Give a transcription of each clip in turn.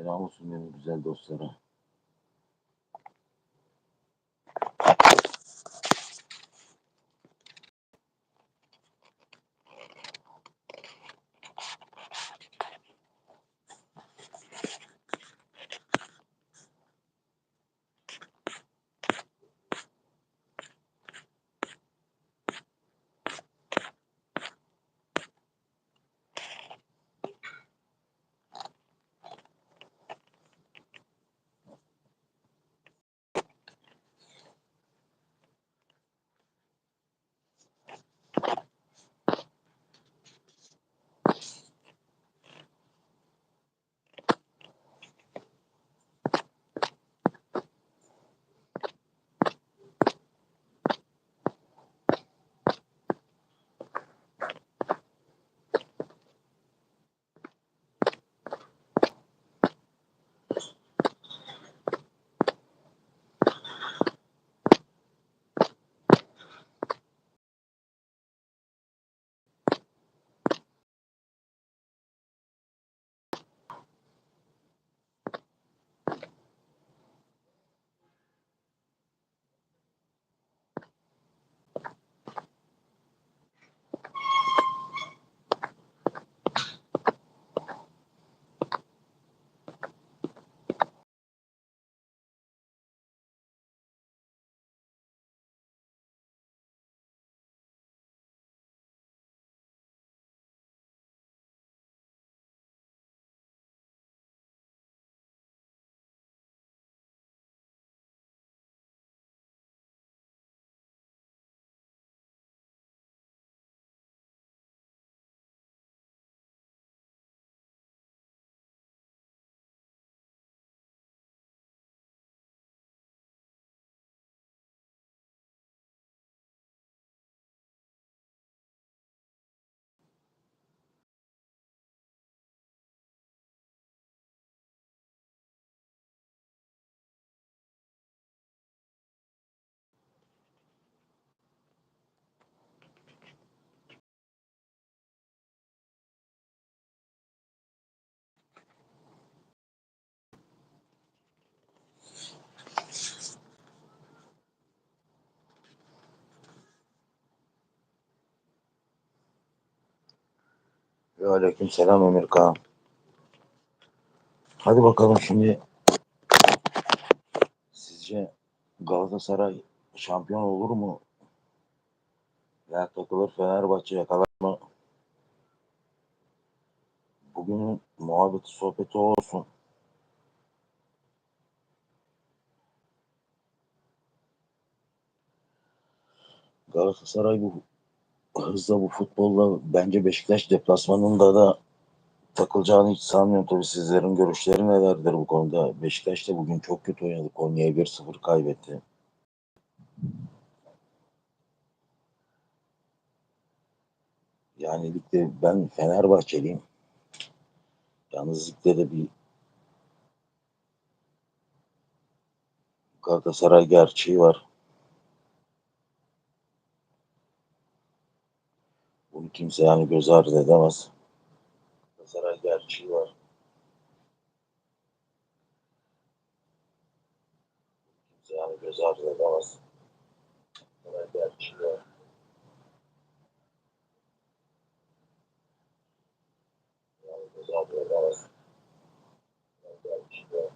Selam olsun benim güzel dostlara. Ve aleyküm selam Emir Kağan. Hadi bakalım şimdi sizce Galatasaray şampiyon olur mu? Veya takılır Fenerbahçe yakalar mı? Bugünün muhabbeti sohbeti olsun. Galatasaray bu hızla bu futbolla bence Beşiktaş deplasmanında da takılacağını hiç sanmıyorum. Tabii sizlerin görüşleri nelerdir bu konuda? Beşiktaş da bugün çok kötü oynadı. Konya'ya 1-0 kaybetti. Yani ligde ben Fenerbahçeliyim. Yalnız ligde de bir Galatasaray gerçeği var. Bunu kimse yani göz ardı edemez. Galatasaray gerçeği var. Kimse yani göz ardı edemez. Galatasaray gerçeği var. Yani göz ardı edemez. Galatasaray gerçeği var.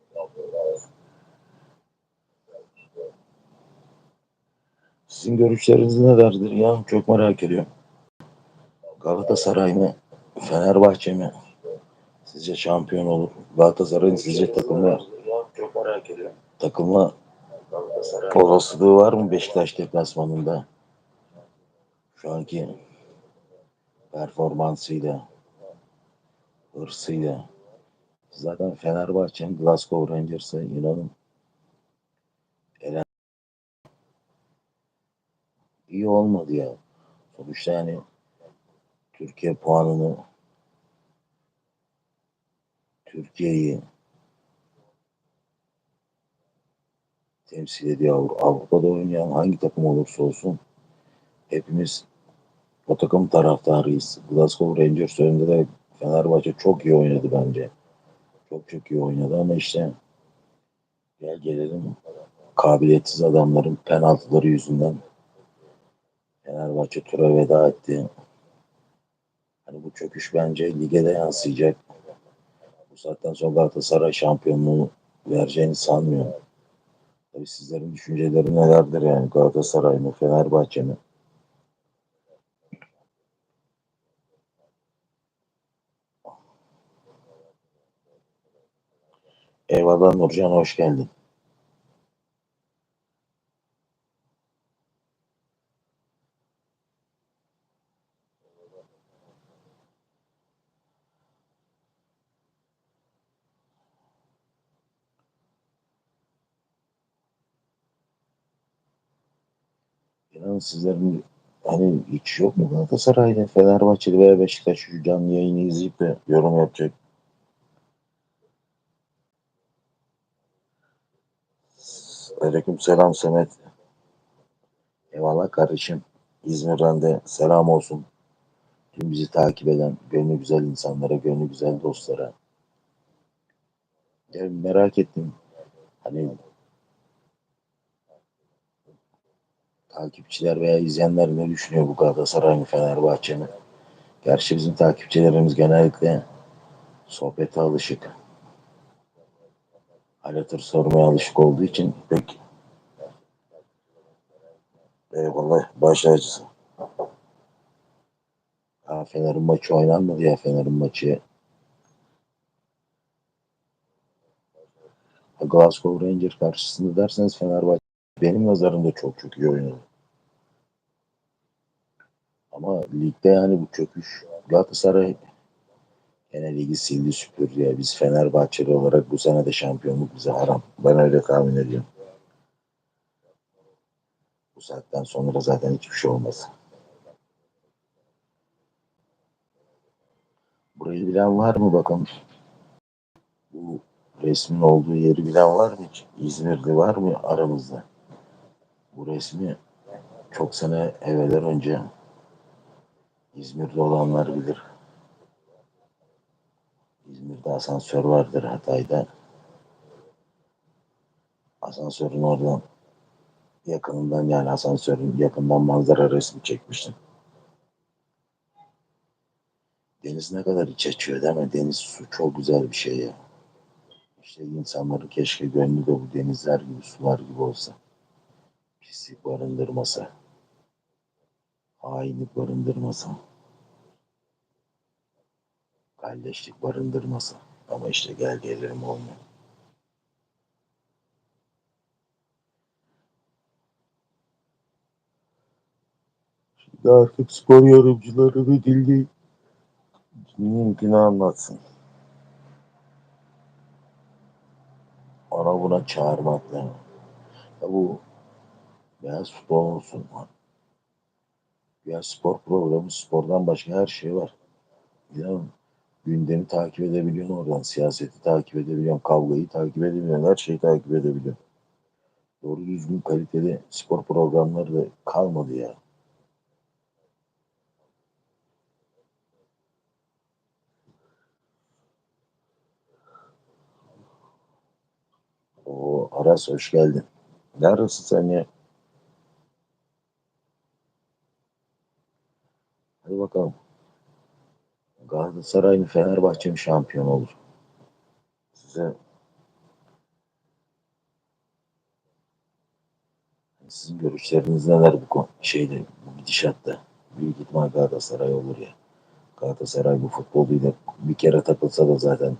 Göz ardı edemez. Gerçeği var. Sizin görüşleriniz nelerdir ya? Çok merak ediyorum. Galatasaray mı? Fenerbahçe mi? Sizce şampiyon olur? Galatasaray'ın sizce takımı çok merak ediyorum. Takımla olasılığı var mı Beşiktaş deplasmanında? Şu anki performansıyla, hırsıyla. Zaten Fenerbahçe'nin Glasgow Rangers'ı inanın iyi olmadı ya. Sonuçta yani Türkiye puanını Türkiye'yi temsil ediyor. Avru- Avrupa'da oynayan hangi takım olursa olsun hepimiz o takım taraftarıyız. Glasgow Rangers önünde de Fenerbahçe çok iyi oynadı bence. Çok çok iyi oynadı ama işte gel gelelim kabiliyetsiz adamların penaltıları yüzünden Fenerbahçe tura veda etti. Hani bu çöküş bence lige de yansıyacak. Bu saatten sonra Galatasaray şampiyonluğu vereceğini sanmıyorum. Tabii sizlerin düşünceleri nelerdir yani Galatasaray mı Fenerbahçe mi? Eyvallah Nurcan hoş geldin. İnanın sizlerin hani hiç yok mu Galatasaray'da Fenerbahçeli veya Beşiktaş şu canlı yayını izleyip de yorum yapacak. Aleyküm selam Semet. Eyvallah kardeşim. İzmir'den de selam olsun. Tüm bizi takip eden gönlü güzel insanlara, gönlü güzel dostlara. Ya merak ettim. Hani takipçiler veya izleyenler ne düşünüyor bu Galatasaray mı Fenerbahçe mi? Gerçi bizim takipçilerimiz genellikle sohbete alışık. Halatır sormaya alışık olduğu için pek eyvallah baş acısı. Ha, Fener'in maçı oynanmadı ya Fener'in maçı. Glasgow Rangers karşısında derseniz Fenerbahçe benim nazarımda çok çok iyi oynadı. Ama ligde yani bu çöküş Galatasaray gene ligi sildi süpürdü ya. Biz Fenerbahçeli olarak bu sene de şampiyonluk bize haram. Ben öyle tahmin ediyorum. Bu saatten sonra zaten hiçbir şey olmaz. Burayı bilen var mı bakalım? Bu resmin olduğu yeri bilen var mı hiç? İzmir'de var mı aramızda? Bu resmi çok sene evveler önce İzmir'de olanlar bilir. İzmir'de asansör vardır Hatay'da. Asansörün oradan yakınından yani asansörün yakından manzara resmi çekmiştim. Deniz ne kadar iç açıyor değil mi? Deniz su çok güzel bir şey ya. İşte insanların keşke gönlü de bu denizler gibi, sular gibi olsa. Pislik barındırmasa. Hainlik barındırmasa. Kardeşlik barındırmasa. Ama işte gel gelirim olmuyor. Şimdi artık spor yorumcularını dinleyin. Mümkün anlatsın. Ona buna çağırmak lazım. Ya bu beyaz futbol olsun. Ya spor programı, spordan başka her şey var. Ya gündemi takip edebiliyorsun oradan, siyaseti takip edebiliyorsun, kavgayı takip edebiliyorsun, her şeyi takip edebiliyorsun. Doğru düzgün kaliteli spor programları da kalmadı ya. O Aras hoş geldin. Neredesin sen ya? Hadi bakalım. Galatasaray mı Fenerbahçe mi şampiyon olur? Size sizin görüşleriniz neler bu konu şeyde bu gidişatta? Büyük ihtimal Galatasaray olur ya. Galatasaray bu futboluyla bir kere takılsa da zaten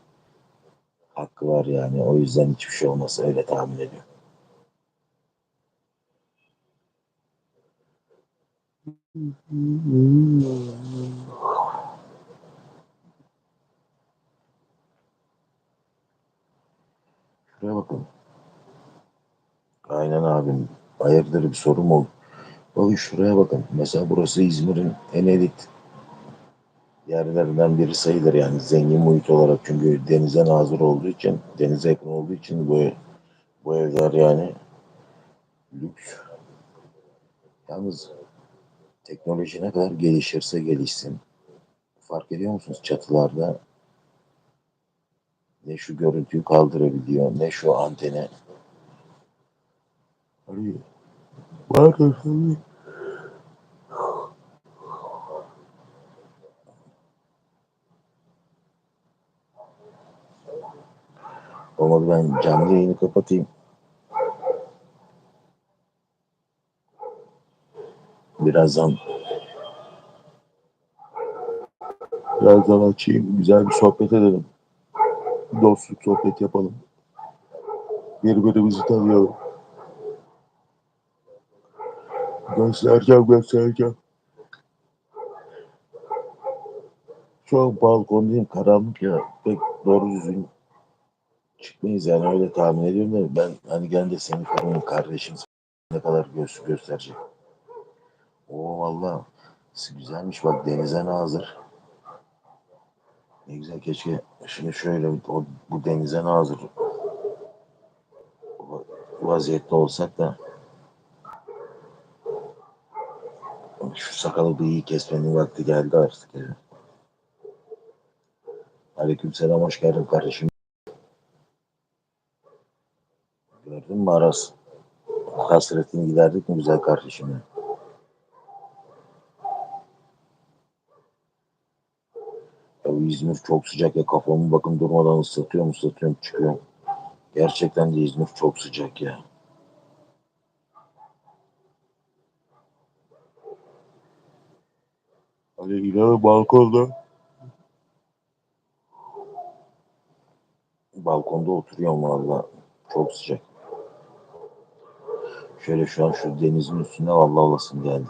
hakkı var yani. O yüzden hiçbir şey olmasa öyle tahmin ediyorum. Şuraya bakın. Aynen abim. Hayırdır bir sorum oldu. Bakın şuraya bakın. Mesela burası İzmir'in en elit yerlerinden biri sayılır yani zengin muhit olarak çünkü denize nazır olduğu için denize yakın olduğu için bu bu evler yani lüks. Yalnız teknoloji ne kadar gelişirse gelişsin. Fark ediyor musunuz çatılarda ne şu görüntüyü kaldırabiliyor ne şu antene. Arıyor. Var. Olmadı ben canlı yayını kapatayım. Birazdan birazdan açayım. Güzel bir sohbet edelim. Dostluk sohbet yapalım. Birbirimizi tanıyalım. Göstereceğim göstereceğim. Şu an balkondayım. Karanlık ya. Pek doğru düzgün çıkmayız yani öyle tahmin ediyorum da ben hani gene de seni falan kardeşim ne kadar göz gösterecek. Oo valla güzelmiş bak denize nazır. Ne güzel keşke şimdi şöyle o, bu denize nazır vaziyette olsak da şu sakalı bıyığı kesmenin vakti geldi artık ya. Aleykümselam hoş geldin kardeşim. Gördün mü Aras? Hasretini giderdik mi güzel kardeşimle? Ya bu İzmir çok sıcak ya kafamı bakın durmadan ıslatıyorum ıslatıyorum çıkıyorum. Gerçekten de İzmir çok sıcak ya. Hadi gidelim balkonda. Balkonda oturuyorum valla. Çok sıcak. Şöyle şu an şu denizin üstünde vallahi olasım geldi.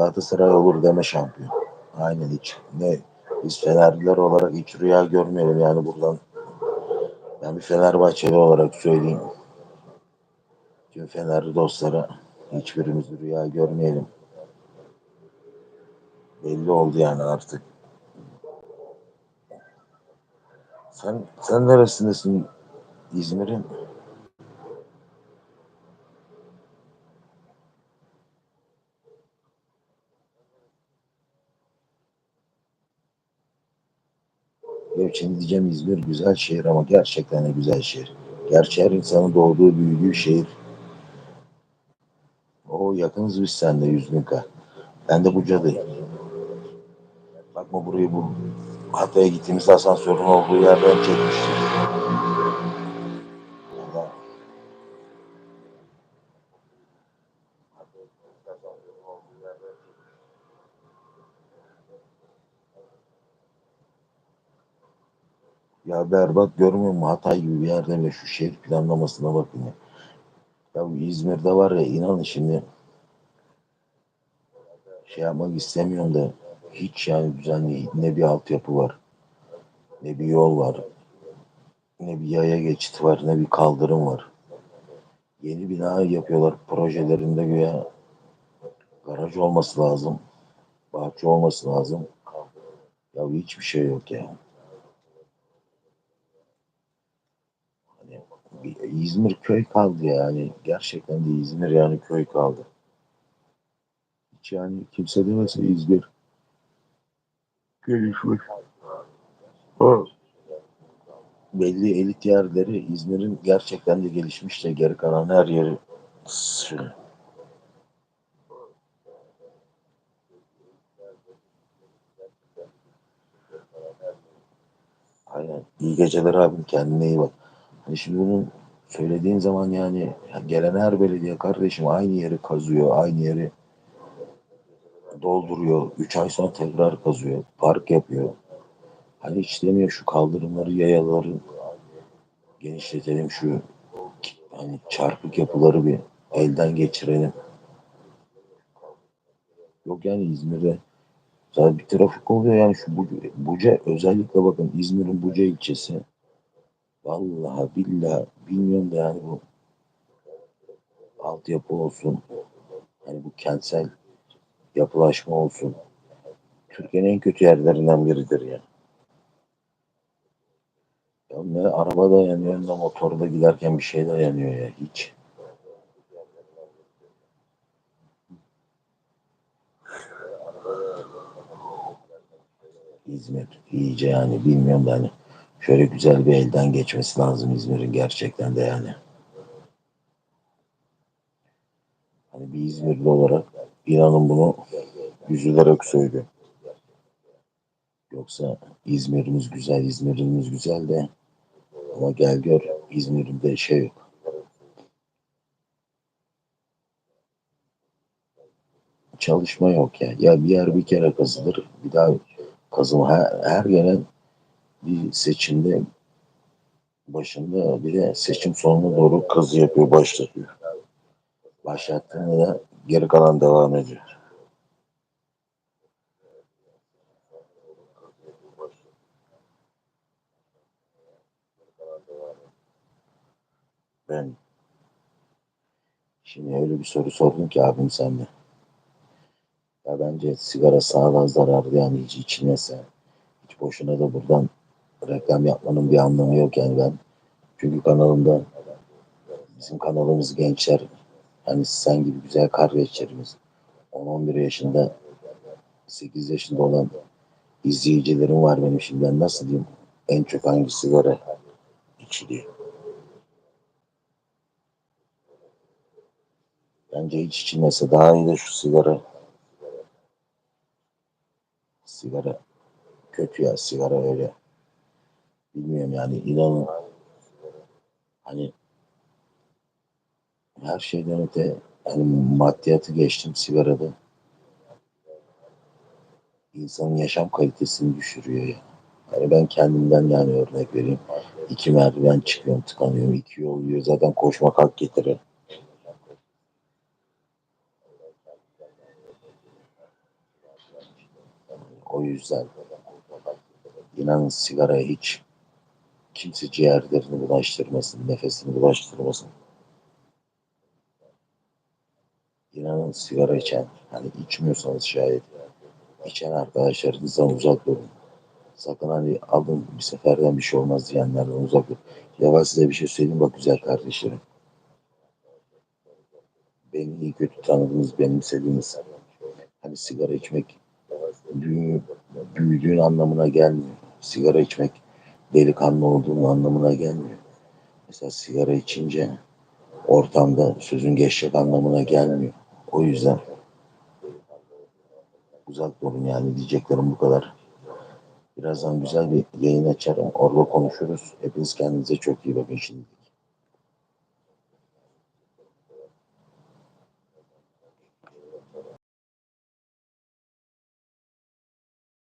Galatasaray olur deme şampiyon. Aynen hiç. Ne biz Fenerliler olarak hiç rüya görmeyelim yani buradan. Ben bir Fenerbahçeli olarak söyleyeyim. Tüm Fenerli dostlara hiçbirimiz rüya görmeyelim. Belli oldu yani artık. Sen sen neresindesin İzmir'in? Ya şimdi diyeceğim İzmir güzel şehir ama gerçekten de güzel şehir. Gerçi her insanın doğduğu, büyüdüğü şehir. O yakınız biz sende Yüzlünka. Ben de Buca'dayım. Bakma burayı bu Hatay'a gittiğimiz asansörün olduğu yerden çekmiştik. Valla. Ya berbat görmüyor musun? Hatay gibi bir yerde ve şu şehir planlamasına bakın ya. Ya bu İzmir'de var ya inanın şimdi şey yapmak istemiyorum da hiç yani değil. Ne bir altyapı var, ne bir yol var, ne bir yaya geçit var, ne bir kaldırım var. Yeni bina yapıyorlar projelerinde güya garaj olması lazım, bahçe olması lazım. Ya hiçbir şey yok ya. Hani bir İzmir köy kaldı yani. Gerçekten de İzmir yani köy kaldı. Hiç yani kimse demese İzmir gelişmiş. Ha. Belli elit yerleri İzmir'in gerçekten de gelişmiş de geri kalan her yeri. Aynen. İyi geceler abim. Kendine iyi bak. Hani şimdi bunun söylediğin zaman yani gelen her belediye kardeşim aynı yeri kazıyor. Aynı yeri dolduruyor. Üç ay sonra tekrar kazıyor. Park yapıyor. Hani hiç demiyor şu kaldırımları, yayaları genişletelim şu hani çarpık yapıları bir elden geçirelim. Yok yani İzmir'de zaten bir trafik oluyor yani şu Buca, Buca özellikle bakın İzmir'in Buca ilçesi Vallahi billahi bilmiyorum da yani bu altyapı olsun. Hani bu kentsel yapılaşma olsun. Türkiye'nin en kötü yerlerinden biridir yani. Ya ne araba da yanıyor ne motorda giderken bir şey de yanıyor ya hiç. Hizmet iyice yani bilmiyorum da hani şöyle güzel bir elden geçmesi lazım İzmir'in gerçekten de yani. Hani bir İzmirli olarak inanın bunu üzülerek söylüyorum. Yoksa İzmir'imiz güzel, İzmir'imiz güzel de ama gel gör İzmir'de şey yok. Çalışma yok ya. Ya bir yer bir kere kazılır, bir daha kazılma. Her, her gelen bir seçimde başında bir de seçim sonuna doğru kazı yapıyor, başlatıyor. Başlattığında da geri kalan devam ediyor. Ben şimdi öyle bir soru sordun ki abim sen de. Ya bence sigara sağlığa zararlı yani hiç içilmese. Hiç boşuna da buradan reklam yapmanın bir anlamı yok yani ben. Çünkü kanalımda bizim kanalımız gençler hani sen gibi güzel kardeşlerimiz 10-11 yaşında 8 yaşında olan izleyicilerim var benim şimdi ben nasıl diyeyim en çok hangi sigara içiliyor. Bence hiç içilmese daha iyi de şu sigara sigara kötü ya sigara öyle bilmiyorum yani inanın hani her şeyden öte hani maddiyatı geçtim sigarada insanın yaşam kalitesini düşürüyor ya. Yani ben kendimden yani örnek vereyim. İki merdiven çıkıyorum tıkanıyorum. iki yol yürüyor. Zaten koşmak hak getirir. O yüzden inanın sigaraya hiç kimse ciğerlerini bulaştırmasın, nefesini bulaştırmasın. İnanın sigara içen, hani içmiyorsanız şayet içen arkadaşlarınızdan uzak durun. Sakın hani alın bir seferden bir şey olmaz diyenlerden uzak durun. Ya ben size bir şey söyleyeyim bak güzel kardeşlerim. Beni iyi kötü tanıdığınız, benimsediğiniz hani sigara içmek büyü, büyüdüğün anlamına gelmiyor. Sigara içmek delikanlı olduğun anlamına gelmiyor. Mesela sigara içince ortamda sözün geçecek anlamına gelmiyor. O yüzden uzak durun yani diyeceklerim bu kadar. Birazdan güzel bir yayın açarım. Orada konuşuruz. Hepiniz kendinize çok iyi bakın şimdi.